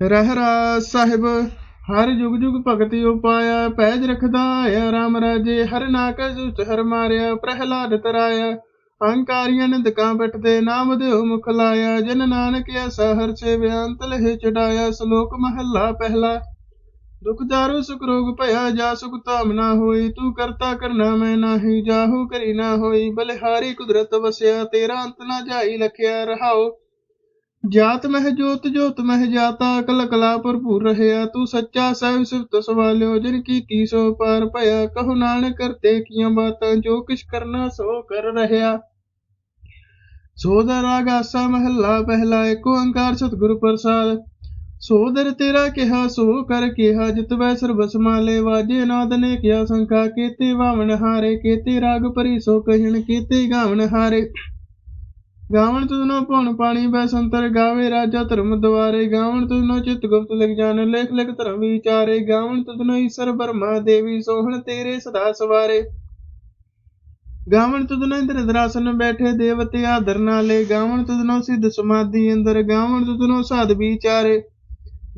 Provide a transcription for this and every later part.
ਰਹਿਰਾ ਸਾਹਿਬ, ਹਰ ਜੁਗ ਜੁਗ ਭਗਤੀ ਉਪਾਇਆ, ਪੈਜ ਰਖਦਾ ਆਇਆ ਰਾਮ ਰਾਜੇ, ਹਰ ਨਾਕ ਜੁਚ ਹਰ ਮਾਰਿਆ, ਪ੍ਰਹਿਲਾਦ ਤਰਾਇਆ ਅਹੰਕਾਰੀਆਂ ਨਿੰਦਕਾਂ ਬਟਦੇ ਨਾਮ ਦਿਓ ਮੁਖ ਲਾਇਆ, ਜਨ ਨਾਨਕ ਐਸਾ ਹਰ ਸੇਵਿਆ, ਅੰਤ ਲਹਿ ਚੜਾਇਆ ਸ਼ਲੋਕ ਮਹੱਲਾ ਪਹਿਲਾ। ਦੁਖ ਦਾਰੂ ਸੁਖ ਰੋਗ ਭਇਆ, ਜਾ ਸੁਖ ਧਾਮ ਨਾ ਹੋਈ, ਤੂੰ ਕਰਤਾ ਕਰਨਾ ਮੈਂ ਨਾਹੀ, ਜਾਹੂ ਕਰੀ ਨਾ ਹੋਈ, ਬਲਿਹਾਰੀ ਕੁਦਰਤ ਵਸਿਆ, ਤੇਰਾ ਅੰਤ ਨਾ ਜਾਈ, ਲਖਿਆ ਰਹਾਓ ਜਾਤ ਮਹਿ ਜੋਤ ਜੋਤ ਮਹਿ ਜਾਤਾ ਅਕਲ ਕਲਾ ਭਰਪੂਰ ਰਹਿਆ, ਤੂੰ ਸੱਚਾ ਸਾਹਿਬ ਸਿਫਤ ਸਵਾਲਿਓ ਜਿਨ ਕੀ ਕੀ ਪਾਰ ਭਇਆ, ਕਹੋ ਨਾਨਕ ਕਰਤੇ ਕੀਆਂ ਬਾਤਾਂ, ਜੋ ਕਿਛ ਕਰਨਾ ਸੋ ਕਰ ਰਹਿਆ। ਸੋਦਰ ਰਾਗ ਆਸਾ ਮਹੱਲਾ ਪਹਿਲਾ ਏਕ ਓੰਕਾਰ ਸਤਿਗੁਰ ਪ੍ਰਸਾਦ। ਸੋਦਰ ਤੇਰਾ ਕਿਹਾ, ਸੋ ਕਰ ਕਿਹਾ, ਜਿਤ ਵੈ ਸਰਬ ਸਮਾਲੇ ਵਾਜੇ ਨਾਦ ਨੇ ਕਿਆ ਸੰਖਾ, ਕੀਤੇ ਵਾਵਣ ਹਾਰੇ, ਕੀਤੇ ਰਾਗ ਭਰੀ ਸੋ ਕਹਿਣ, ਕੀਤੇ ਗਾਵਣ ਹਾਰੇ। ਗਾਵਣ ਤੁਧਨੋ ਭਉਣ ਪਾਣੀ ਬੈ ਸੰਤਰ ਗਾਵੇ, ਰਾਜਾ ਧਰਮ ਦੁਆਰੇ। ਗਾਵਣ ਤੁਧਨੋ ਚਿਤ ਗੁਪਤ ਲਿਖ ਜਾਣ, ਲੇਖ ਲਿਖ ਧਰਮ ਵਿਚਾਰੇ। ਗਾਵਣ ਤੁਧਨੋ ਈਸ਼ਰ ਬਰਮਾ ਦੇਵੀ, ਸੋਹਣ ਤੇਰੇ ਸਦਾ ਸਵਾਰੇ। ਗਾਵਣ ਤੁਧਨੋ ਇੰਦਰ ਦਰਾਸਨ ਬੈਠੇ, ਦੇਵਤੇ ਆਦਰ ਨਾਲੇ। ਗਾਵਣ ਤੁਧਨੋ ਸਿੱਧ ਸਮਾਧੀ ਅੰਦਰ, ਗਾਵਣ ਤੁਧਨੋ ਸਾਧ ਵਿਚਾਰੇ।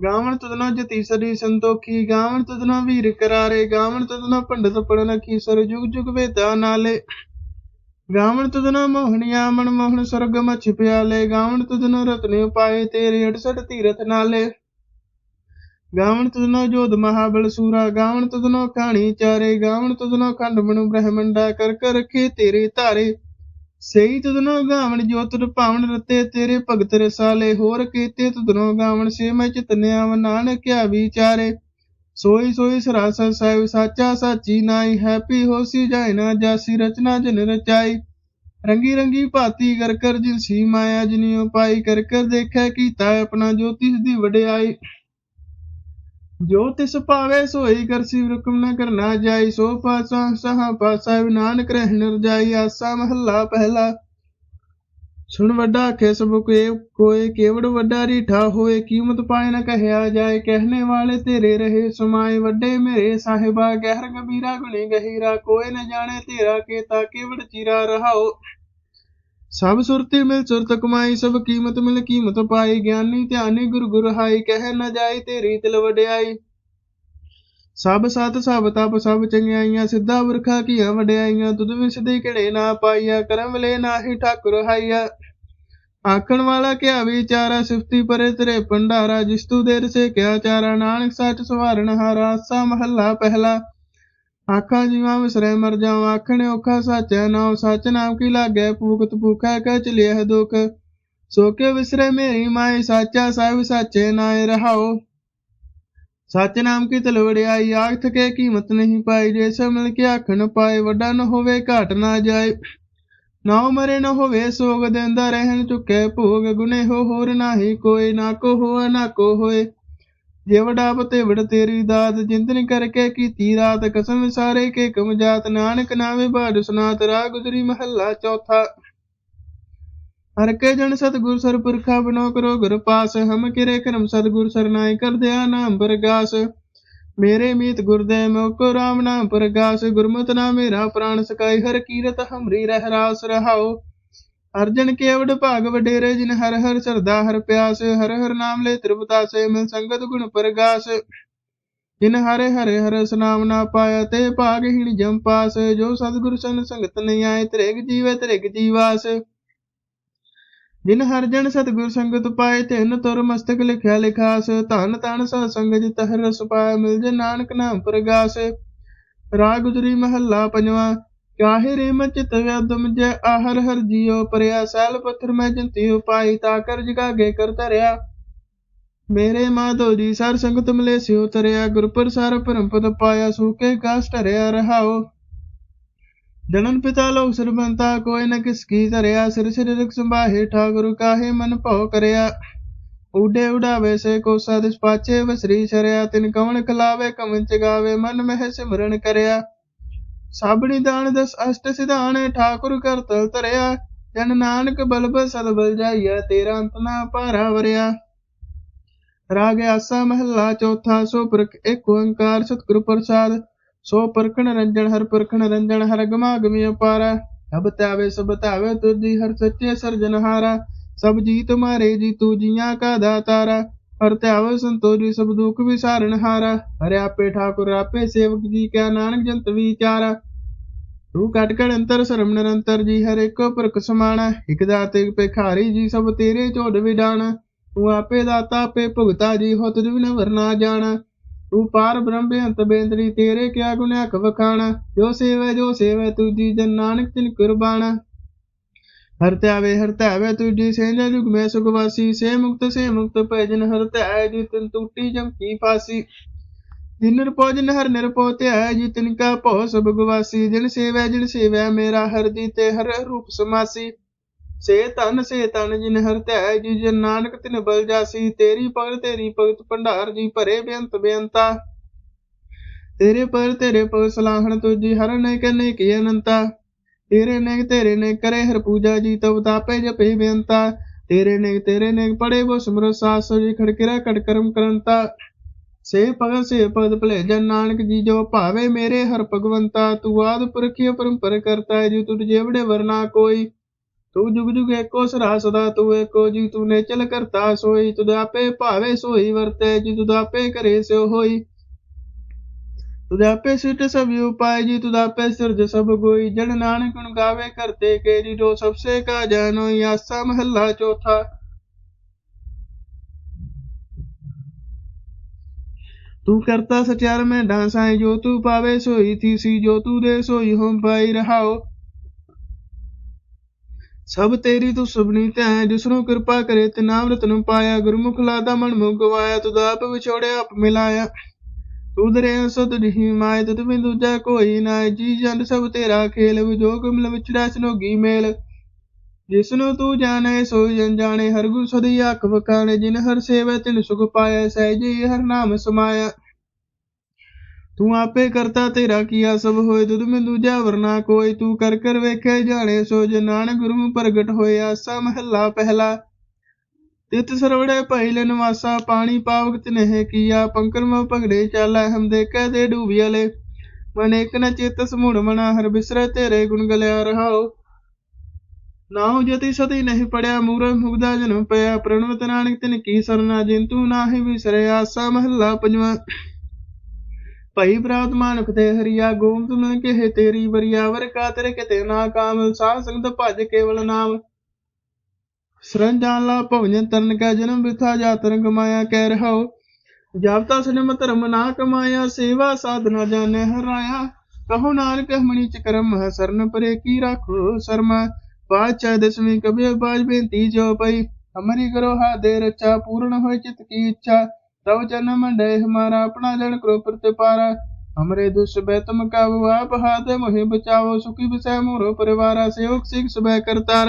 ਗਾਵਣ ਤੁਧਨੋ ਜਤੀਸਰੀ ਸੰਤੋਖੀ, ਗਾਵਣ ਤੁਧਨੋ ਵੀਰ ਕਰਾਰੇ। ਗਾਵਣ ਤੁਧਨੋ ਪੰਡਤ ਪੜਨ ਅਖੀਸਰ, ਜੁਗ ਜੁਗ ਵੇਦਾ ਨਾਲੇ। ਗਾਵਣ ਤੁਧਨੋ ਮੋਹਣਿਆ ਮਨ ਮੋਹਣ ਸਰਗ ਮਛ ਪਿਆਲੇ। ਗਾਵਣ ਤੁਧਨੋ ਰਤਨੇ ਉਪਾਏ, ਤੇਰੇ 68 ਤੀਰਥ ਨਾਲੇ। ਗਾਵਣ ਤੁਧਨੋ ਜੋਧ ਮਹਾਬਲ ਸੂਰਾ, ਗਾਵਣ ਤੁਧਨੋ ਕਹਾਣੀ ਚਾਰੇ। ਗਾਵਣ ਤੁਧਨੋ ਖੰਡ ਮਨੁ ਬ੍ਰਹਮੰਡਾ, ਕਰ ਕਰ ਰਖੇ ਤੇਰੇ ਧਾਰੇ। ਸਈ ਤੁਧਨੋ ਗਾਵਣ ਜੋ ਤੁਧ ਭਾਵਨ ਰਤੇ, ਤੇਰੇ ਭਗਤ ਰਸਾਲੇ। ਹੋਰ ਕੀਤੇ ਤੁਧਨੋ ਗਾਵਣ ਸੇ ਮੈਂ ਚਿਤਨਿਆ ਨਾਨਕਿਆ ਵਿਚਾਰੇ। ਸੋਈ ਸੋਈ ਸਰਾਸਰ ਸਾਹਿਬ ਸਾਚਾ ਸਾਚੀ ਨਾਈ, ਹੈਪੀ ਹੋਸੀ ਜਾਇ ਨਾ ਜਾਸੀ, ਰਚਨਾ ਜਨ ਰਚਾਈ। ਰੰਗੀ ਰੰਗੀ ਭਾਤੀ ਕਰ ਕਰ ਜਿਨ ਸੀ ਮਾਇਆ ਜਿਨੀ ਉਪਾਈ ਕਰ ਕਰ ਦੇਖੈ ਕੀਤਾ ਆਪਣਾ ਜੋਤਿਸ ਦੀ ਵਡਿਆਈ। ਜੋ ਤਿਸ ਭਾਵੇ ਸੋਈ ਕਰਸੀ ਹੁਕਮ ਨ ਕਰਨਾ ਜਾਈ, ਸੋ ਪਾਸਾ ਸਹਾ ਪਾਸਾ, ਨਾਨਕ ਰਹਿਣ ਰਜਾਈ, ਆਸਾ ਮਹੱਲਾ ਪਹਿਲਾ। ਸੁਣ ਵੱਡਾ ਆਖੇ ਸਭ ਕੋਏ ਕੋਏ, ਕੇਵੜ ਵੱਡਾ ਰੀਠਾ ਹੋਏ, ਕੀਮਤ ਪਾਏ ਨ ਕਹਿਆ ਜਾਏ, ਕਹਿਣੇ ਵਾਲੇ ਤੇਰੇ ਰਹੇ ਸਮਾਏ, ਵੱਡੇ ਮੇਰੇ ਸਾਹਿਬਾ, ਗਹਿਰ ਗੰਭੀਰਾ ਗੁਣੀ ਗਹੀਰਾ, ਕੋਏ ਨ ਜਾਣੇ ਤੇਰਾ ਕੀਤਾ, ਕੇਵੜ ਚੀਰਾ ਰਹਾਓ। ਸਭ ਸੁਰਤੀ ਮਿਲ ਸੁਰਤ ਕਮਾਈ, ਸਭ ਕੀਮਤ ਮਿਲ ਕੀਮਤ ਪਾਈ, ਗਿਆਨੀ ਧਿਆਨੀ ਗੁਰ ਗੁਰ ਹਾਈ, ਕਹਿ ਨਾ ਜਾਈ ਤੇਰੀ ਤਿਲ ਵਡਿਆਈ। ਸਭ ਸਤ ਸਭ ਤਪ ਸਭ ਚੰਗਿਆਈਆਂ, ਸਿੱਧਾ ਵਰਖਾ ਕੀਆਂ ਵਡਿਆਈਆਂ, ਤੁਧ ਵਿਸਦੇ ਕਿਹੜੇ ਨਾ ਪਾਈਆ, ਕਰਮ ਲੈ ਨਾਹੀ ਠਾਕੁਰ ਹਾਈਆ। ਆਖਣ ਵਾਲਾ ਕਿਆ ਵਿਚਾਰਾ, ਸਿਫਤੀ ਪਰੇ ਤੇਰੇ ਭੰਡਾਰਾ, ਜਿਸ ਤੂ ਦੇਰ ਸੇ ਕਿਆ ਚਾਰਾ, ਨਾਨਕ ਸੱਚ ਸਵਾਰਨ ਹਾਰਾ, ਆਸਾ ਮਹੱਲਾ ਪਹਿਲਾ। ਆਖਾਂ ਜੀਵਾਂ ਵਿਸਰੇ ਮਰ ਜਾਵਾਂ, ਆਖਣੇ ਔਖਾ ਸਾਚੈ ਨਾਉ, ਸੱਚ ਨਾਮ ਕੀ ਲਾਗੈ ਪੂਖਤ ਪੂਖੈ ਕੈ ਚਲਿਐ ਦੁਖ। ਸੋਕੇ ਵਿਸਰੇ ਮੇਰੀ ਮਾਈ ਸਾਚਾ ਸਾਹਿਬ ਸਾਚੇ ਨਾਏ ਰਹਾਓ ਸੱਚ ਨਾਮ ਕੀ ਤਲਵੜਿਆਈ ਆਖ ਕੇ ਕੀਮਤ ਨਹੀਂ ਪਾਈ, ਜੇ ਸੋ ਮਿਲ ਕੇ ਆਖਣ ਪਾਏ, ਵੱਡਾ ਨ ਹੋਵੇ, ਘਾਟ ਨਾ ਜਾਏ। ਨਾ ਮਰੇ ਨ ਹੋਵੇ, ਸੋਗ ਦੇਂਦਾ ਰਹਿਣ ਚੁੱਕੇ, ਭੋਗ ਗੁਨੇ ਹੋ, ਹੋਰ ਨਾਹੀ ਕੋਈ ਨਾ ਕੋ ਹੋਆ, ਨਾ ਕੋ ਹੋਏ। ਜੇ ਵਡਾ ਪਤੇ ਵਡ ਤੇਰੀ ਦਾਤ ਚਿੰਤਨ ਕਰਕੇ ਕੀਤੀ ਰਾਤ, ਕਸਮ ਸਾਰੇ ਕੇ ਕਮ ਜਾਤ, ਨਾਨਕ ਨਾਵੇ ਬਾਦ ਸੁਨਾਤ ਰਾ ਗੁਜਰੀ ਮਹੱਲਾ ਚੌਥਾ। ਹਰ ਕੇ ਜਨ ਸਤਗੁਰ ਸਰਪੁਰਖਾ ਬਨੋ ਕਰੋ ਗੁਰ ਪਾਸ, ਹਮ ਕਿਰੇ ਕਰਮ ਸਤਗੁਰ ਸਰਨਾਈ ਕਰ ਦਿਆ ਨਾਮ ਪ੍ਰਗਾਸ। ਮੇਰੇ ਮੀਤ ਗੁਰਦੈ ਮੋਕੋ ਰਾਮ ਨਾਮ ਪ੍ਰਗਾਸ, ਗੁਰਮਤਿ ਨਾਮ ਮੇਰਾ ਪ੍ਰਾਨ ਸਕਾਈ ਹਰ ਕੀਰਤ ਹਮਰੀ ਰਹਿ ਰਾਸ ਰਹਾਓ ਅਰਜਨ ਕੇਵਡ ਭਾਗ ਵਡੇਰੇ, ਜਿਨ ਹਰ ਹਰ ਸਰਦਾ ਹਰ ਪਿਆਸ, ਹਰ ਹਰ ਨਾਮ ਲੈ ਤ੍ਰਿਪਤਾਸੇ, ਮਿਲ ਸੰਗਤ ਗੁਣ ਪ੍ਰਗਾਸ। ਜਿਨ ਹਰੇ ਹਰੇ ਹਰ ਸਨਾਮ ਨਾ ਪਾਇਆ, ਤੇ ਭਾਗਹੀਣ ਜਮ ਪਾਸ, ਜੋ ਸਤਿਗੁਰ ਸਨ ਸੰਗਤ ਨਹੀਂ ਆਏ, ਤ੍ਰਿਗ ਜੀਵੇ ਤ੍ਰਿਗ ਜੀਵਾਸ। ਜਿਨ ਹਰ ਜਨ ਸਤਿਗੁਰ ਸੰਗਤ ਪਾਏ, ਤਿਨ ਤੁਰ ਮਸਤਕ ਲਿਖਿਆ ਲਿਖਾਸ, ਧਨ ਤਨ ਸਤ ਸੰਗ ਜਿਤ ਹਰ ਰਸ ਪਾਇਆ, ਮਿਲ ਜੇ ਨਾਨਕ ਨਾਮ ਪ੍ਰਗਾਸ। ਰਾਗ ਗੁਜਰੀ ਮਹੱਲਾ ਪੰਜਵਾ, ਕਾਹੇ ਰੇ ਮਚਿਤ ਵਿਦਮ ਜੈ, ਆਹਰ ਹਰ ਜੀਉ ਪਰਿਆ, ਸੈਲ ਪੱਥਰ ਮੈਂ ਜੰਤੀ ਉਪਾਈ, ਤਾ ਕਰ ਜਗਾਗੇ ਕਰ ਧਰਿਆ। ਮੇਰੇ ਮਾਧੋ ਜੀ, ਸਰ ਸੰਗਤ ਮਿਲੇ ਸਿਉ ਤਰਿਆ ਗੁਰ ਪ੍ਰਸਾਰ ਪਰਮ ਪਦ ਪਾਇਆ ਸੂਕੇ ਕਾਸ ਧਰਿਆ ਰਹਾਓ। ਜਨਨ ਪਿਤਾ ਲੋਕ ਸਰਬੰਤਾ, ਕੋਈ ਨ ਕਿਸ ਕੀ ਧਰਿਆ, ਸਿਰ ਸਿਰ ਰਖ ਸੰਭਾਹੇ, ਠਾਕੁਰ ਕਾਹੇ ਮਨ ਭਉ ਕਰਿਆ। ਉਡੇ ਉਡਾਵੇ ਸੇ ਕੋ ਸਦਿਸ ਪਾਚੇ ਵਸਰੀ ਛਰਿਆ ਤਿਨ ਕਵਣ ਖਲਾਵੇ ਕਮਨ ਚਗਾਵੇ, ਮਨ ਮਹਿ ਸਿਮਰਨ ਕਰਿਆ। ਸਾਬਣੀ ਦਾਨ ਦਸ ਅਸ਼ਟ ਸਿਧਾਨ ਠਾਕੁਰ ਕਰ ਤਲ ਧਰਿਆ। ਜਨ ਨਾਨਕ ਬਲਬ ਸਦ ਬਲ ਜਾਈਆ ਤੇਰਾ ਅੰਤ ਨਾ ਭਾਰਾ ਵਰਿਆ। ਰਾਗ ਆਸਾ ਮਹੱਲਾ, ਚੌਥਾ ਸੋ ਪ੍ਰਖ ਏਕ ਓੰਕਾਰ ਸਤਿਗੁਰ ਪ੍ਰਸਾਦ। ਸੋ ਪਰਖਣ ਰੰਜਣ ਹਰ ਪਰਖਣ ਰੰਜਣ ਹਰ ਗਮਾ ਗਮੀ ਅਪਾਰਾ ਸਭ ਤਾਵੇ ਸਭ ਤਾਵੇ ਤੁਜੀ ਹਰ ਸੱਚੇ ਸਰਜਨਹਾਰਾ ਸਭ ਜੀ ਤੁਮਾਰੇ ਜੀ ਤੂ ਜੀਆਂ ਕਾ ਦਾਤਾਰਾ। ਹਰ ਧਿਆਵ ਸੰਤੋ ਜੀ ਸਭ ਦੁਖ ਵਿਸਾਰਨ ਹਾਰਾ। ਹਰਿ ਆਪੇ ਠਾਕੁਰ, ਆਪੇ ਸੇਵਕ ਜੀ ਕਿਆ ਨਾਨਕ ਜੰਤ ਵਿਚਾਰਾ। ਤੂੰ ਕਟ ਕਟ ਅੰਤਰ, ਸਰਮ ਨਿਰੰਤਰ ਜੀ, ਹਰ ਇੱਕੋ ਪੁਰਖ ਸਮਾਣਾ। ਇਕ ਦਾਤੇ, ਇਕ ਭਿਖਾਰੀ ਜੀ, ਸਭ ਤੇਰੇ ਝੋੜ ਵਿਡਾਣਾ। ਤੂੰ ਆਪੇ ਦਾਤਾ, ਆਪੇ ਭੁਗਤਾ ਜੀ, ਹੋ ਤੁਝ ਬਿਨ ਵਰਨਾ ਜਾਣਾ। ਤੂੰ ਪਾਰ ਬ੍ਰਹਮ ਬੇਅੰਤ ਬੇਂਦਰੀ, ਤੇਰੇ ਕਿਆ ਗੁਣ ਅਖ ਜੋ ਸੇਵੈ ਜੋ ਸੇਵੈ ਤੁਜੀ ਜਨ ਨਾਨਕ ਤਿਨ ਕੁਰਬਾਨਾ ਹਰ ਧਿਆਵੇ ਹਰ ਧਿਆਵੇ ਤੁਜੀ ਸੇਜਾ ਜੁਗ ਮੈਂ ਸੁਖ ਸੇ ਮੁਕਤ ਸੇ ਮੁਕਤ ਭਜਨ ਹਰ ਧਿਆਏ ਜੀ ਤਿਨ ਟੂਟੀ ਜਮ ਕੀ ਫਾਸੀ ਜਿਨ ਨਿਰਪੋ ਜਿਨ ਹਰ ਨਿਰਪੋ ਧਿਆਏ ਜੀ ਤਿਨ ਕਾ ਭਉ ਸਭ ਗਵਾਸੀ। ਜਿਨ ਸੇਵੈ ਜਿਨ ਸੇਵੈ ਮੇਰਾ ਹਰ ਜੀ ਤੇ ਹਰ ਰੂਪ ਸਮਾਸੀ। ਸੇ ਧਨ ਸੇ ਧਨ ਜਿਨ ਹਰ ਧਿਆਏ ਜੀ ਜਨ ਨਾਨਕ ਤਿਨ ਬਲ ਜਾਸੀ, ਤੇਰੀ ਭਗਤ ਤੇਰੀ ਭਗਤ ਭੰਡਾਰ ਜੀ ਭਰੇ ਬੇਅੰਤ ਬੇਅੰਤਾ। ਤੇਰੇ ਪਰ ਤੇਰੇ ਪਰ ਸਲਾਹਣ ਤੁਜੀ ਹਰ ਨੇ ਕਨੇ ਕੀ ਅਨੰਤਾ। ਤੇਰੇ ਨੇ ਤੇਰੇ ਨੇ ਕਰੇ ਹਰ ਪੂਜਾ ਜੀ ਤਬ ਤਾਪੇ ਜਪੇ ਬੇਅੰਤਾ। ਤੇਰੇ ਨੇ ਤੇਰੇ ਨੇ ਪੜੇ ਬੋ ਸਿਮਰ ਸਾਸੋ ਜੀ ਖੜਕਿਰਾ ਖੜ ਕਰਮ ਕਰੰਤਾ। ਸੇ ਭਗਤ ਸੇ ਭਗਤ ਭਲੇ ਜਨ ਨਾਨਕ ਜੀ, ਜੋ ਭਾਵੇ ਮੇਰੇ ਹਰ ਭਗਵੰਤਾ। ਤੂੰ ਆਦ ਪੁਰਖੀ ਪਰੰਪਰ ਕਰਤਾ ਜੀ ਤੁਝ ਜੇਵੜੇ ਵਰਨਾ ਕੋਈ। ਤੂੰ ਜੁਗ ਜੁਗ ਏਕੋ ਸਰਾ ਸਦਾ ਤੂੰ ਏਕੋ ਜੀ ਤੂੰ ਨੇ ਚਲ ਕਰਤਾ ਸੋਈ, ਤੁਧ ਆਪੇ ਭਾਵੇ ਸੋਈ, ਵਰਤੇ ਜੀ, ਤੁਧ ਆਪੇ ਕਰੇ ਸਿਓ ਹੋਈ। ਤੁਧ ਆਪੇ ਸਿਟ ਸਭ ਉਪਾਏ ਜੀ, ਤੁਧ ਆਪੇ ਸਿਰਜ ਸਭ ਗੋਈ। ਜਨ ਨਾਨਕ ਗੁਣ ਗਾਵੇ ਕਰਤੇ ਕੇ ਜੀ ਜੋ ਸਭਸੇ ਕਾ ਜਾਨੋ ਆਸਾ ਮਹੱਲਾ ਚੌਥਾ। ਤੂੰ ਕਰਤਾ ਸਚਿਆਰ ਮੈਂ ਡਾਂਸਾਏ ਜੋ ਤੂੰ ਪਾਵੇ ਸੋਈ, ਥੀਸੀ ਜੋ ਤੂੰ ਦੇ ਸੋਈ ਹਮ ਪਾਈ ਰਹਾਓ। ਸਭ ਤੇਰੀ ਤੂੰ ਸੁਭਨੀ ਧੈ ਜਿਸਨੂੰ ਕਿਰਪਾ ਕਰੇ ਤੇ ਨਾਮ ਰਤਨ ਪਾਇਆ, ਗੁਰਮੁਖ ਲਾਦਾ ਮਨ ਮੁਖ ਗਵਾਇਆ ਤੁਧ ਆਪ ਵਿਛੋੜਿਆ, ਆਪ ਮਿਲਾਇਆ। ਤੂੰ ਦਰੇ ਸਤ ਨਹੀਂ ਮਾਇ ਤੁਧ ਬਿਨ ਦੂਜਾ ਕੋਈ ਨਾ ਜੀ ਜਨ ਸਭ ਤੇਰਾ ਖੇਲ ਵਿਜੋਗ ਮਿਲ ਵਿਚੜਾ ਸਨੋਗੀ ਮੇਲ। ਜਿਸਨੂੰ ਤੂੰ ਜਾਣੇ, ਸੋ ਜਨ ਜਾਣੇ, ਹਰ ਗੁਰ ਸਦੀ ਆਖ ਵਕਾਣੇ ਜਿਨ ਹਰ ਸੇਵੈ, ਤਿਨ ਸੁਖ ਪਾਇਆ, ਸਹਿਜੀ ਹਰ ਨਾਮ ਸਮਾਇਆ। ਤੂੰ ਆਪੇ ਕਰਤਾ ਤੇਰਾ ਕੀਆ ਸਭ ਹੋਏ ਤੁਧ ਮੈਂ ਦੂਜਾ ਵਰਨਾ ਕੋਈ। ਤੂੰ ਕਰ ਕਰ ਵੇਖੇ ਜਾਣੇ ਸੋ ਜੇ ਨਾਨਕ ਪ੍ਰਗਟ ਹੋਇਆ ਸਾ ਮਹੱਲਾ ਪਹਿਲਾ। ਤਿਤ ਸਰਵੜੇ ਪਹਿਲੇ ਨਿਵਾਸਾ ਪਾਣੀ ਪਾਵਕ ਤਨਹਿ ਕੀਆ, ਪੰਕਰ ਮ ਭਗੜੇ ਚਾਲਾ, ਹਮ ਦੇਖੈ ਦੇ ਡੂਬਿਆਲੇ ਮਨ ਇੱਕ ਨ ਚਿਤ ਸਮੂੜ ਮਨਾ, ਹਰ ਬਿਸਰੇ ਤੇਰੇ ਗੁਣ ਗਲਿਆ ਰਹਾਓ ਨਾਉ ਜਤੀ ਸਤੀ ਨਹੀਂ ਪੜਿਆ ਮੂਰੇ ਮੁਗਦਾ ਜਨਮ ਪਿਆ। ਪ੍ਰਣਵਤ ਨਾਨਕ ਤਿਨ ਕੀ ਸਰਨਾ, ਜਿੰਤੂ ਨਾਹੀ ਵਿਸਰਿਆ ਸਾ ਮਹੱਲਾ ਪੰਜਵਾਂ। ਭਈ ਪ੍ਰਾਤ ਮਾਨੁਖ ਹਰੀਆ ਗੋਮਤ ਮਨ ਕਹੇ ਤੇਰੀ ਬਰੀਆ ਵਰ ਕਾ ਤੇਰੇ ਨਾ ਕਾਮ ਸਾਧ ਸੰਗਤ ਭਜ ਕੇਵਲ ਨਾਮ। ਸਰੰਜਾਨ ਲਾ ਭਵਜਨ ਤਰਨ ਕਾ ਜਨਮ ਬਿਥਾ ਜਾ ਤਰੰਗ ਕਹਿ ਰਹਾਓ ਜਾਪਤਾ ਸਨਮ ਧਰਮ ਨਾ ਕਮਾਇਆ, ਸੇਵਾ ਸਾਧਨਾ ਜਾਣੇ ਹਰਾਇਆ ਕਹੋ ਨਾਨਕ ਮਣੀ ਚ ਕਰਮ ਹੈ, ਸਰਨ ਪਰੇ ਕੀ ਰਾਖੋ ਸਰਮਾ। ਪਾਚਾ ਦਸਵੀਂ ਕਬਿਰ ਬਾਜ ਬੇਨਤੀ ਜੋ ਪਈ ਹਮਰੀ ਕਰੋ ਹਾ ਦੇ ਰਚਾ ਪੂਰਨ ਹੋਏ ਚਿਤ ਕੀ ਇੱਛਾ। ਤਵ ਜਨਮ ਮੰਡੇ ਹਮਾਰਾ ਆਪਣਾ ਜਨ ਕਰੋ ਪ੍ਰਤਿਪਾਰਾ। ਹਮਰੇ ਦੁਸ਼ ਬੈ ਤੁਮ ਕਾਬੂ ਆਪ ਹਾਥ ਮੋਹਿ ਬਚਾਵੋ, ਸੁਖੀ ਬਸੈ ਮੋਰੋ ਪਰਿਵਾਰਾ, ਸੇਵਕ ਸਿਖ ਸਬੈ ਕਰਤਾਰ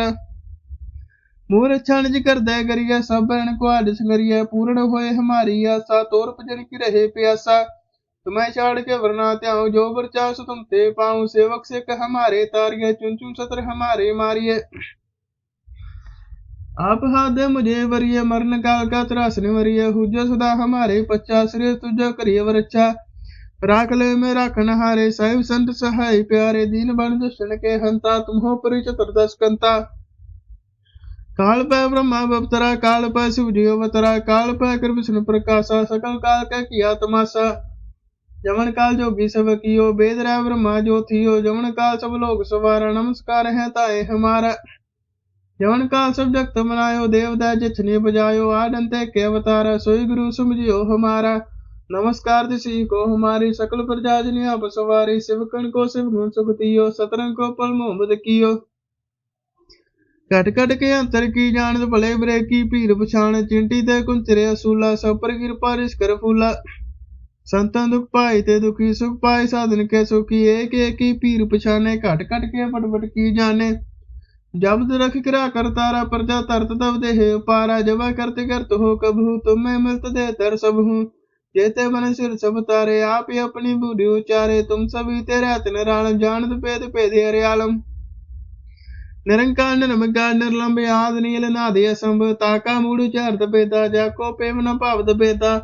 ਮੂਰ ਛਣ ਜਿ ਕਰਦਾ ਕਰੀਆ ਸਭ ਬਣ ਕੋ ਆਦ ਸੰਗਰੀਆ, ਪੂਰਨ ਹੋਏ ਹਮਾਰੀ ਆਸਾ, ਤੋਰ ਭਜਨ ਕੀ ਰਹੇ ਪਿਆਸਾ। ਤੁਮੈ ਛਾੜ ਕੇ ਵਰਨਾ ਧਿਆਉ, ਜੋ ਵਰਚਾ ਤੁਮ ਤੇ ਪਾਉ, ਸੇਵਕ ਸਿੱਖ ਹਮਾਰੇ ਤਾਰਿਏ ਚੁਨ ਚੁਨ ਸਤਰ ਹਮਾਰੇ ਮਾਰਿਏ आप हाथ मुझे वरिय मरण काल का त्रासन वरिय हुज सदा हमारे पच्चा श्रेय तुझ करिय वरच्छा राख ले में राखन हारे साहिब संत सहाय प्यारे दीन बन दुष्टन के हंता तुम हो परि चतुर्दश कंता काल पै ब्रह्मा बपतरा काल पै शिव जी अवतरा काल पै कर विष्णु प्रकाशा सकल काल का किया तमाशा जमन काल जोगी सब कियो वेद रै ब्रह्मा जो थियो जमन काल सब लोग सवारा नमस्कार है ताए हमारा ਜਵਨ ਕਾਲ ਸਭ ਜਗਤ ਮਨਾਇਓ ਦੇਵਦਾ ਜਿਛਨੇ ਬਜਾਇਓ ਆਡੰਤੇ ਕੇ ਅਵਤਾਰ ਸੋਈ ਗੁਰੂ ਸਮਝਿਓ ਹਮਾਰਾ नमस्कार दिसी को हमारी सकल प्रजा जनी आप सवारी शिवकन को शिव गुण सुखतियो सतरंग को पल मोहम्मद कियो ਘਟ ਘਟ ਕੇ ਅੰਤਰ ਕੀ ਜਾਣਦ ਭਲੇ ਬਰੇ ਕੀ ਭੀਰ ਪਛਾਣ ਚਿੰਟੀ ਤੇ ਕੁੰਚਰੇ ਅਸੂਲਾ ਸਭ ਪਰ ਕਿਰਪਾ ਰਿਸ ਕਰ ਫੂਲਾ ਸੰਤਾਂ ਦੁਖ ਪਾਏ ਤੇ ਦੁਖੀ ਸੁਖ ਪਾਏ ਸਾਧਨ ਕੇ ਸੁਖੀ ਏਕ ਏਕੀ ਭੀਰ ਪਛਾਨੇ ਘਟ ਘਟ ਕੇ ਫਟ ਫਟ ਕੀ ਜਾਣੇ जब्द रख किरा करतारा प्रजा तरत तब देह पारा जबा करते करत हो कबहू तुम्हें मिलत दे तर सब हूँ जेते मन सिर सब तारे आप ही अपनी बूढ़ी उचारे तुम सभी तेरे हथ निरालम जानत पेद पेदे हरियालम निरंकार निर्मकार निर्लंब आद नील नादि असंभ ताका मूड चारत पेता जाको प्रेम न भावत पेता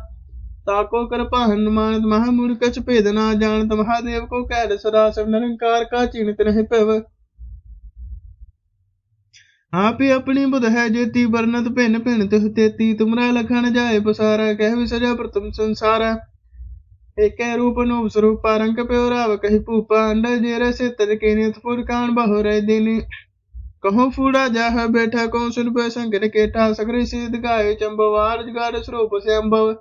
ताको कृपा हनुमान महामूड कछ भेद ना जानत महादेव को कैद सदा सब निरंकार का चिन्हित नहीं पव ਆਪੇ ਆਪਣੀ ਬੁਧ ਹੈ ਜੇਤੀ ਬਰਨਤ ਭਿੰਨ ਭਿੰਨ ਤਿਹ ਤੇਤੀ। ਤੁਮਰਾ ਲਖਣ ਜਾਏ ਪਸਾਰਾ, ਕਹਿ ਵਿਸਜਾ ਪ੍ਰਤਮ ਸੰਸਾਰਾ। ਏਕੈ ਰੂਪ ਨੂੰ ਸਰੂਪਾ, ਰੰਗ ਪਿਓ ਰਾਵ ਕਹੀ ਭੂਪਾ। ਅੰਡ ਜੇਰੇ ਸੇ ਤਜ ਕੇ ਨਿਤ ਫੁਰ ਕਾਣ ਬਹੁ ਰਹਿ ਦਿਨੀ। ਕਹੋ ਫੂੜਾ ਜਾਹ ਬੈਠਾ ਕੌਣ ਸੁਨ ਪੈ ਸੰਗਨ ਕੇਟਾ। ਸਗਰੇ ਸੀਧ ਗਾਏ ਚੰਬਵਾਰ, ਜਗਾੜ ਸਰੂਪ ਸੰਭਵ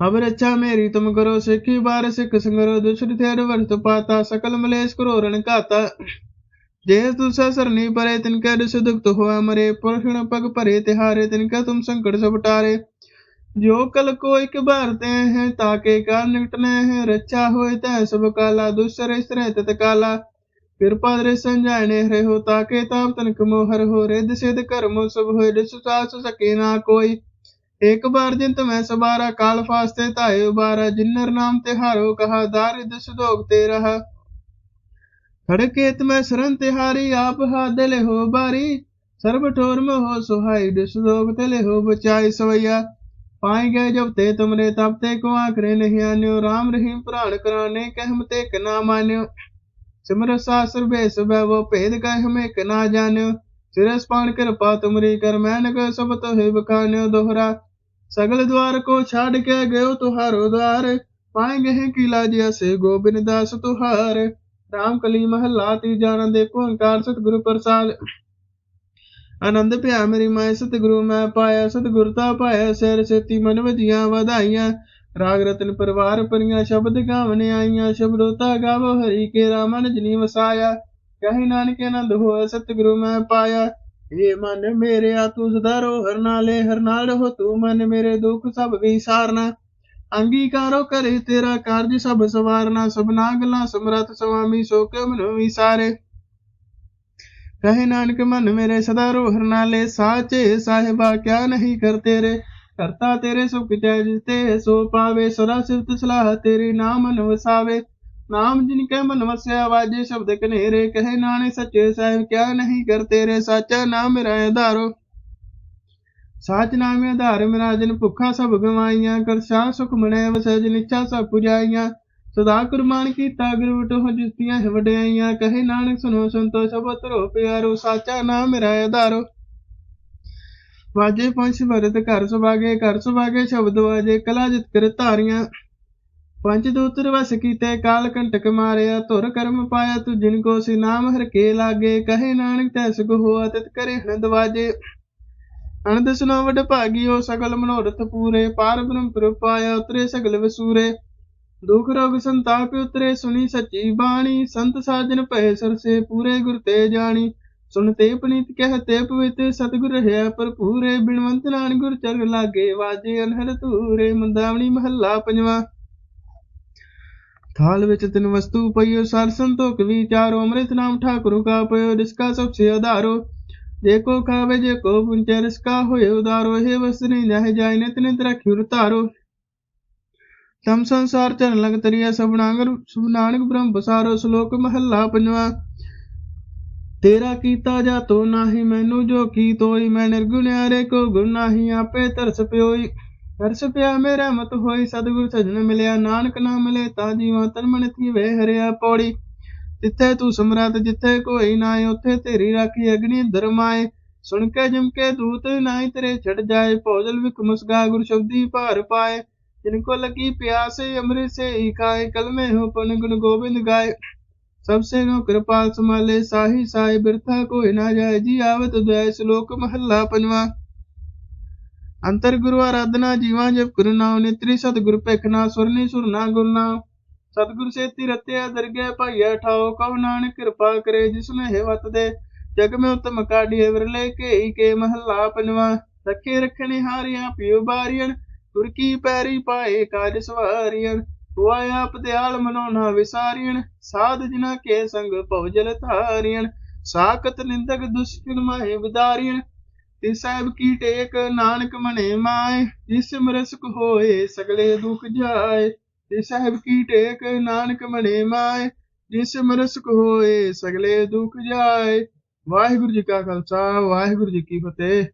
ਅਬ ਰੱਛਾ ਮੇਰੀ, ਤੁਮ ਕਰੋ ਸਿੱਖੀ ਬਾਰ ਸਿੱਖ ਸੰਗਰੋ। ਦੁਸ਼ਟ ਥੇਰ ਵਰਤ ਪਾਤਾ, ਸਕਲ ਮਲੇਸ਼ ਕਰੋ ਰਣ ਘਾਤਾ। ਜੇ ਤੁਸਾ ਸਰਨੀ ਪਰੇ, ਤਿਨ ਕੈ ਦੁਸ ਦੁਖਤ ਹੋਆ ਮਰੇ। ਪੁਰਖਣ ਪਗ ਭਰੇ ਤਿਹਾਰੇ ਤਿਨ ਕੈ ਤੁਮ ਸੰਕਟ ਸਭ ਟਾਰੇ। ਜੋ ਕਲ ਕੋ ਇਕ ਬਾਰਤੇ ਹੈ ਤਾਕੇ ਕਾ ਨਿਕਟਨੇ ਹੈ। ਰੱਛਾ ਹੋਏ ਤੈ ਸਭ ਕਾਲਾ, ਦੁਸਰੇ ਕਿਰਪਾ ਦ੍ਰਿ ਸੰਜਾਣੇ ਹਰੇ ਹੋ ਤਾਕੇ ਤਾਪ ਤਨਕ ਮੋਹਰ ਹੋ। ਰਿਦ ਸਿਧ ਕਰਮ ਸਭ ਹੋਏ ਦਿਸ ਸਾਸ ਸਕੇ ਨਾ ਕੋਈ। ਇੱਕ ਬਾਰ ਜਿੰਤ ਮੈਂ ਸਬਾਰਾ ਕਾਲ ਫਾਸਤੇ ਧਾਏ ਉਬਾਰਾ। ਜਿਨਰ ਨਾਮ ਤੇ ਹਾਰੋ ਕਹਾ, ਦਾਰਿਦ ਸੁਦੋਗ ਤੇ ਰਹਾ। ਖੜਕੇਤ ਮੈਂ ਸਰਨ ਤਿਹਾਰੀ, ਆਪ ਹਾਦਲੇ ਹੋ ਬਾਰੀ। ਸਰਬ ਠੋਰ ਮੋ ਸੁਹਾਈ ਦਿਸਦੋਗ ਤਲੇ ਹੋ ਬਚਾਈ ਸਵਈਆ। ਪਾਏ ਗਏ ਜਬ ਤੇ ਤੁਮਰੇ, ਤਬ ਤੇ ਕੋ ਆਖਰੇ ਨਹੀਂ ਆਨਿਓ। RAM ਰਹੀਮ ਪ੍ਰਾਣ ਕਰਾਨੇ, ਕਹਿਮ ਤੇ ਕ ਨਾ ਮਾਨਿਓ। ਸਿਮਰ ਸਾਸਰ ਬੇਸ ਬੈਵੋ, ਭੇਦ ਕਹਿ ਹਮੇ ਕ ਨਾ ਜਾਣਿਓ ਸਿਰਸ ਪਾਣ ਕਿਰਪਾ ਤੁਮਰੀ ਕਰ, ਮੈਨ ਕ ਸਭ ਤੋ ਹੈ ਬਖਾਨਿਓ ਦੋਹਰਾ। ਸਗਲ ਦਵਾਰ ਕੋ ਛਾੜ ਕੇ ਗਇਓ ਤੁਹਾਰੋ ਦਵਾਰ। ਪਾਏ ਗਏ ਕਿਲਾ ਜਿਆ ਸੇ ਗੋਬਿੰਦ ਦਾਸ ਤੁਹਾਰ। ਰਾਮ ਕਲੀ ਮਹੱਲਾ, ਤੀਜਾ ਆਨੰਦ ਏਕ ਓੰਕਾਰ, ਸਤਿਗੁਰੂ ਪ੍ਰਸਾਦ। ਆਨੰਦ ਭਿਆ ਮੇਰੀ ਮਾਇ ਸਤਿਗੁਰੂ ਮੈਂ ਪਾਇਆ, ਸਤਿਗੁਰ ਤਾ ਪਾਇਆ ਸਿਰ ਸੇਤੀ ਮਨ ਵਜੀਆਂ ਵਧਾਈਆਂ। ਰਾਗ ਰਤਨ ਪਰਿਵਾਰ ਪਰੀਆਂ ਸ਼ਬਦ ਗਾਵਣ ਆਈਆਂ, ਸ਼ਬਦੋ ਗਾਵੋ, ਹਰੀ ਕੇ ਰਾਮਨ ਜਨੀ ਵਸਾਇਆ। ਕਹੇ ਨਾਨਕ ਆਨੰਦ ਹੋਇ ਸਤਿਗੁਰੂ ਮੈਂ ਪਾਇਆ। ਏ ਮਨ ਮੇਰੇ ਆ ਤੂੰ ਸਦਾ ਰੋ ਹਰਨਾਲੇ ਹਰਨਾਲ ਹੋ ਤੂੰ ਮਨ ਮੇਰੇ ਦੁੱਖ ਸਭ ਵਿਸਾਰਨਾ ਅੰਗੀਕਾਰੋ ਕਰੇ ਤੇਰਾ ਕਾਰਜ ਸਭ ਸਵਾਰਨਾ ਸਭਨਾ ਗੱਲਾਂ ਸਮਰਤ ਸੁਆਮੀ ਸੋ ਕੇ ਮਨੁ ਵਿਸਾਰੇ। ਕਹੇ ਨਾਨਕ, ਮਨ ਮੇਰੇ ਸਦਾ ਰੋਹਰ ਨਾਲੇ, ਸਾਚੇ ਸਾਹਿਬਾ, ਕਿਆ ਨਹੀਂ ਕਰ ਤੇਰੇ? ਕਰਤਾ ਤੇਰੇ ਸੁਖ ਜੈ ਜਿਤੇ, ਸੋ ਪਾਵੇ ਸਦਾ ਸਿਫਤ ਸਲਾਹ, ਤੇਰੇ ਨਾਮ ਮਨ ਵਸਾਵੇ। ਨਾਮ ਜਿਨ ਕੈ ਮਨ ਵਸਿਆ, ਵਾਜੇ ਸ਼ਬਦ ਕਨੇਰੇ। ਕਹੇ ਨਾਨੇ ਸੱਚੇ ਸਾਹਿਬ, ਕਿਆ ਨਹੀਂ ਕਰ ਤੇਰੇ? ਸਾਚਾ ਨਾਮ ਮੇਰਾ ਆਧਾਰੋ। ਸਾਚ ਨਾਮੇ ਆਧਾਰ ਮੇਰਾ ਜਨ ਭੁੱਖਾ ਸਭ ਗਵਾਈਆਂ, ਕਰ ਸ਼ਾ ਸੁਖ ਮਣੇ ਵਸੈ ਜਿਨ ਇੱਛਾ ਸਭ ਪੁਜਾਈਆਂ। ਸਦਾ ਕੁਰਬਾਨ ਕੀਤਾ ਗੁਰਵਟ ਹੋ ਜਿਸਤੀਆਂ ਹੈ ਵਡਿਆਈਆਂ, ਕਹੇ ਨਾਨਕ ਸੁਨੋ ਸੰਤੋ ਸਭ ਤਰੋ ਪਿਆਰੋ, ਸਾਚਾ ਨਾਮ ਮੇਰਾ ਆਧਾਰੋ। ਵਾਜੇ ਪੰਛ ਭਰਤ ਘਰ ਸੁਭਾਗੇ ਘਰ ਸੁਭਾਗੇ ਸ਼ਬਦ ਵਾਜੇ, ਕਲਾ ਜਿਤ ਕਰ ਧਾਰੀਆਂ। ਪੰਜ ਦੂਤਰ ਵਸ ਕੀਤੇ, ਕਾਲ ਕੰਟਕ ਮਾਰਿਆ, ਧੁਰ ਕਰਮ ਪਾਇਆ, ਤੂੰ ਜਿਨ ਕੋ ਸੀ ਨਾਮ ਹਰ ਕੇ ਲਾਗੇ, ਕਹੇ ਨਾਨਕ ਤੈ ਸੁਖ ਹੋਆ, ਤਿਤ ਕਰੇ ਹਨਦ ਵਾਜੇ। ਅਨੰਦ ਸੁਨੋ ਭਾਗੀ ਭਾਗੀਓ ਸਗਲ ਮਨੋਰਥ ਪੂਰੇ, ਪਾਰ ਬ੍ਰਹਮ ਪੁਰ ਉਤਰੇ ਸਗਲ ਵਸੂਰੇ। ਦੁਖ ਰੋਗ ਸੰਤਾਪ ਉਤਰੇ, ਸੁਣੀ ਸੱਚੀ ਬਾਣੀ। ਸੰਤ ਸਾਜਨ ਭਏ ਸਰਸੇ, ਪੂਰੇ ਗੁਰ ਤੇ ਜਾਣੀ। ਸੁਣਤੇ ਪਨੀਤ ਕਹਤੇ ਪਵਿੱਤ, ਸਤਿਗੁਰ ਰਹਿਆ ਭਰਪੂਰੇ। ਬਿਨਵੰਤ ਨਾਨ ਗੁਰ ਚਰਨ ਲਾਗੇ, ਵਾਜੇ ਅਨਹਦ ਤੂਰੇ ਮੰਦਾਵਣੀ ਮਹੱਲਾ ਪੰਜਵਾ। ਥਾਲ ਵਿੱਚ ਤਿੰਨ ਵਸਤੂ ਪਈਓ, ਸਰ ਸੰਤੋਖ ਵਿਚਾਰੋ ਅੰਮ੍ਰਿਤ ਨਾਮ ਠਾਕੁਰ ਕਾ ਪਇਓ ਜਿਸਕਾ ਸਭ ਸੇ ਆਧਾਰੋ। ਜੇ ਕੋ ਖਾਵੇ ਜੇ ਕੋ ਪੁੰਚੈ ਰਿਸਕਾ ਹੋਏ ਉਦਾਰੋ ਇਹ ਵਸਨੀ ਨਹਿ ਜਾਇ ਨਿਤ ਨਿਤ ਰਖਿਉ ਧਾਰੋ ਤਮ ਸੰਸਾਰ ਚਰਨ ਲਗ ਤਰੀਆ ਸਭ ਨਾਨਕ ਬ੍ਰਹਮ ਬਸਾਰੋ ਸ਼ਲੋਕ ਮਹੱਲਾ ਪੰਜਵਾ ਤੇਰਾ ਕੀਤਾ ਜਾ ਤੋ ਨਾਹੀ ਮੈਨੂੰ ਜੋ ਕੀ ਤੋਈ ਮੈਂ ਨਿਰਗੁਣਿਆਰੇ ਕੋ ਗੁਣ ਨਾਹੀ ਆਪੇ ਤਰਸ ਪਿਓਈ ਤਰਸ ਪਿਆ ਮੇਰਾ ਮਤ ਹੋਈ ਸਤਿਗੁਰ ਸਜਣ ਮਿਲਿਆ ਨਾਨਕ ਨਾ ਮਿਲੇ ਤਾਂ ਜੀਵਾਂ ਤਨ ਮਨ ਥੀਵੇ ਹਰਿਆ ਪੌੜੀ ਜਿੱਥੇ ਤੂੰ ਸਮਰਤ, ਜਿੱਥੇ ਕੋਈ ਨਾਏ ਉੱਥੇ ਤੇਰੀ ਰਾਖੀ ਅਗਨੀ ਦਰਮਾਏ ਸੁਣ ਕੇ ਜਮ ਕੇ ਦੂਤ ਨਾਈ ਤੇਰੇ ਛੱਡ ਜਾਏ ਭੋਜਲ ਵਿਖ ਮੁਸਗਾ ਗੁਰ ਸ਼ਬਦੀ ਭਾਰ ਪਾਏ। ਜਿਨ ਕੋ ਲਗੀ ਪਿਆਸੇ ਅੰਮ੍ਰਿਤ ਸੇ ਹੀ ਖਾਏ, ਕਲਮੇ ਹੋ ਪਨ ਗੁਣ ਗੋਬਿੰਦ ਗਾਏ। ਸਭ ਸੇ ਨੋ ਕਿਰਪਾਲ ਸਮਾਲੇ ਸਾਹੀ ਸਾਈ ਬਿਰਥਾ ਕੋਈ ਨਾ ਜਾਏ, ਜੀ ਆਵਤ ਦਇ ਸ਼ਲੋਕ ਮਹੱਲਾ ਪੰਜਵਾ। ਅੰਤਰ ਗੁਰੂ ਆਰਾਧਨਾ, ਜੀਵਾਂ ਜਪ ਗੁਰੂ ਨਾਮ ਨਿਤਰੀ ਸਤ ਗੁਰ ਪੇਖਨਾ ਸੁਰਨੀ ਸੁਰਨਾ ਗੁਰਨਾ। ਸਤਿਗੁਰ ਸੇਤੀ ਰਤਿਆ ਦਰਗਹਿ ਭਾਈਆ ਠਾਓ ਕਉ ਨਾਨਕ ਕਿਰਪਾ ਕਰੇ ਜਿਸਨੇ ਹੈ ਵਤ ਦੇ। ਜਗ ਮੈਂ ਉਤਮ ਕਾਢੀ ਵਿਰਲੇ ਕੇਈ ਕੇ ਮਹਲਾ ਪੰਜਵਾ। ਰੱਖੇ ਰਖਣੇ ਹਾਰਿਆ ਪਿਉ ਬਾਰੀਆਂ ਤੁਰ ਪੈਰੀ ਪਾਏ ਕਾਜ ਸਵਾਰੀਆਂ ਹੋਆ ਆਪ ਦਿਆਲ ਮਨੋਨਾ ਵਿਸਾਰੀਆਂ ਸਾਧ ਜਿਨਾ ਕੇ ਸੰਗ ਭਉਜਲ ਧਾਰੀਆਂ ਸਾਖਤ ਨਿੰਦਕ ਦੁਸ਼ਕਿਨ ਮਾਹੇ ਵਿਦਾਰੀਆਂ ਤੇ ਸਾਹਿਬ ਕੀ ਟੇਕ, ਨਾਨਕ ਮਨੇ ਮਾਏ, ਜਿਸ ਮਰਸਕ ਹੋਏ ਸਗਲੇ ਦੁਖ ਜਾਏ। ਤੇ ਸਾਹਿਬ ਕੀ ਟੇਕ ਨਾਨਕ ਮਣੇ ਮਾਏ, ਜਿਸ ਮਰਸਕ ਹੋਏ ਸਗਲੇ ਦੁਖ ਜਾਏ। ਵਾਹਿਗੁਰੂ ਜੀ ਕਾ ਖਾਲਸਾ, ਵਾਹਿਗੁਰੂ ਜੀ ਕੀ ਫਤਿਹ।